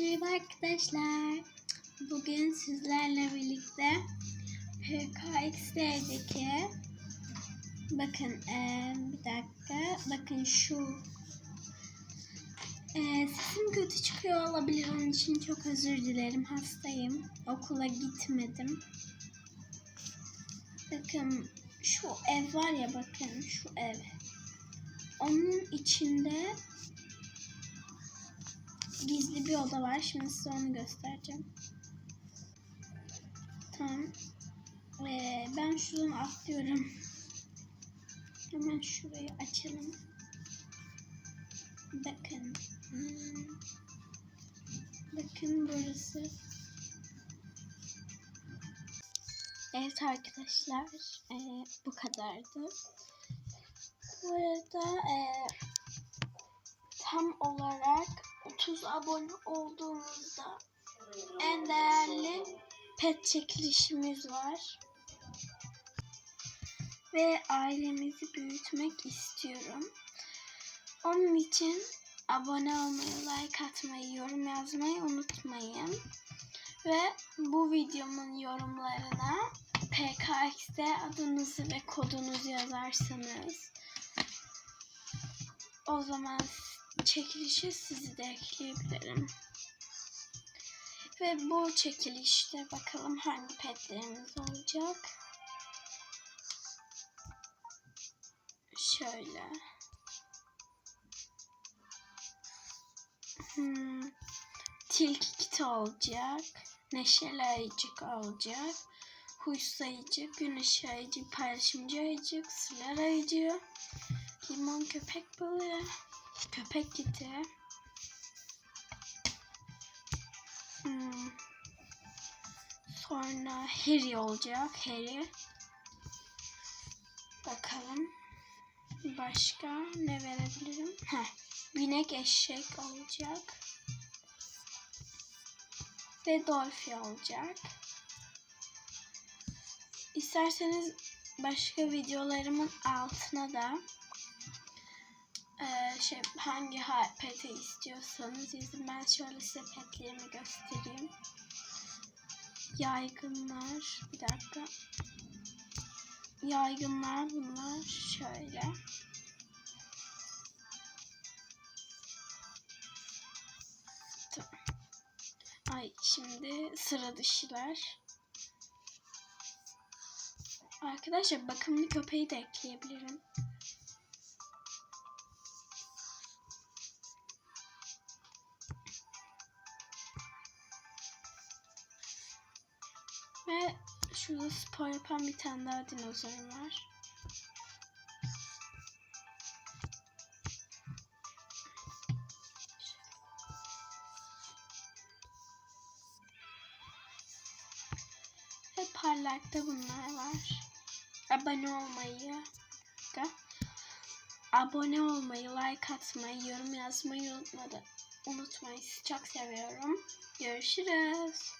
Merhaba arkadaşlar. Bugün sizlerle birlikte PKX'deki bakın eee, bir dakika. Bakın şu eee, sesim kötü çıkıyor olabilir. Onun için çok özür dilerim. Hastayım. Okula gitmedim. Bakın şu ev var ya bakın şu ev. Onun içinde gizli bir oda var. Şimdi size onu göstereceğim. Tamam. Ee, ben şuradan atlıyorum. Hemen şurayı açalım. Bakın. Hmm. Bakın burası. Evet arkadaşlar. ee, bu kadardı. Bu arada ee, tam olarak 30 abone olduğumuzda en değerli pet çekilişimiz var. Ve ailemizi büyütmek istiyorum. Onun için abone olmayı, like atmayı, yorum yazmayı unutmayın. Ve bu videomun yorumlarına PKX'de adınızı ve kodunuzu yazarsanız o zaman çekilişe sizi de ekleyebilirim. Ve bu çekilişte bakalım hangi petlerimiz olacak. Şöyle. Hmm. Tilki kiti olacak. Neşeli ayıcık olacak. Huy sayıcı, güneş ayıcı, paylaşımcı ayıcık, siler ayıcı, limon köpek balığı, köpek kiti. Hmm. Sonra Harry olacak. Harry. Bakalım. Başka ne verebilirim? Heh. Binek eşek olacak. Ve Dolphy olacak. İsterseniz başka videolarımın altına da ee, şey hangi ha- peti istiyorsanız yazın. Ben şöyle size petlerimi göstereyim. Yaygınlar. Bir dakika. Yaygınlar bunlar. Şöyle. Ay şimdi sıra dışılar. Arkadaşlar bakımlı köpeği de ekleyebilirim. Ve şurada spor yapan bir tane daha dinozorum var. Ve parlakta bunlar var. Abone olmayı, abone olmayı, like atmayı, yorum yazmayı unutmadı. Unutmayın. Sizi çok seviyorum. Görüşürüz.